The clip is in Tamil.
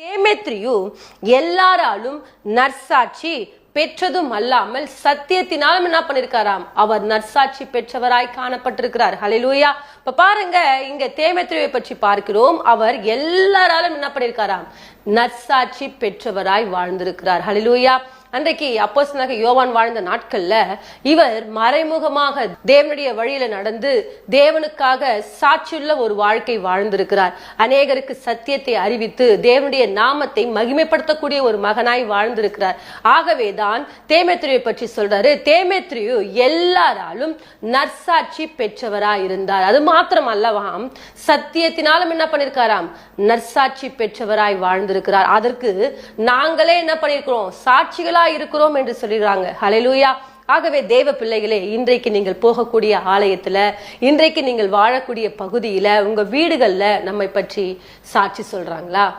தேமேத்ரியு எல்லாராலும் நற்சாட்சி பெற்றதும் அல்லாமல் சத்தியத்தினாலும் என்ன பண்ணிருக்காராம்? அவர் நற்சாட்சி பெற்றவராய் காணப்பட்டிருக்கிறார். ஹலிலூயா இப்ப பாருங்க இங்க தேமேத்ரியை பற்றி பார்க்கிறோம். அவர் எல்லாராலும் என்ன பண்ணிருக்காராம்? நற்சாட்சி பெற்றவராய் வாழ்ந்திருக்கிறார். ஹalleluya அன்றைக்கு அப்போஸ்தலனாக யோவான் வாழ்ந்த நாட்கள்ல இவர் மறைமுகமாக தேவனுடைய வழியில நடந்து தேவனுக்காக சாட்சியுள்ள ஒரு வாழ்க்கை வாழ்ந்திருக்கிறார். அநேகருக்கு சத்தியத்தை அறிவித்து தேவனுடைய நாமத்தை மகிமைப்படுத்தக்கூடிய ஒரு மகனாய் வாழ்ந்திருக்கிறார். ஆகவேதான் தேமேத்ரியை பற்றி சொல்றாரு. தேமேத்ரியு எல்லாராலும் நற்சாட்சி பெற்றவராய் இருந்தார். அது மாத்திரம் அல்லவாம் சத்தியத்தினாலும் என்ன பண்ணிருக்காராம்? நற்சாட்சி பெற்றவராய் வாழ்ந்திருக்கிறார். அதற்கு நாங்களே என்ன பண்ணிருக்கிறோம்? சாட்சிகளா இருக்கிறோம் என்று சொல்லிடுறாங்க. ஹலெலூயா ஆகவே தேவ பிள்ளைகளே இன்றைக்கு நீங்கள் போகக்கூடிய ஆலயத்துல இன்றைக்கு நீங்கள் வாழக்கூடிய பகுதியில உங்க வீடுகள்ல நம்மை பற்றி சாட்சி சொல்றாங்களா?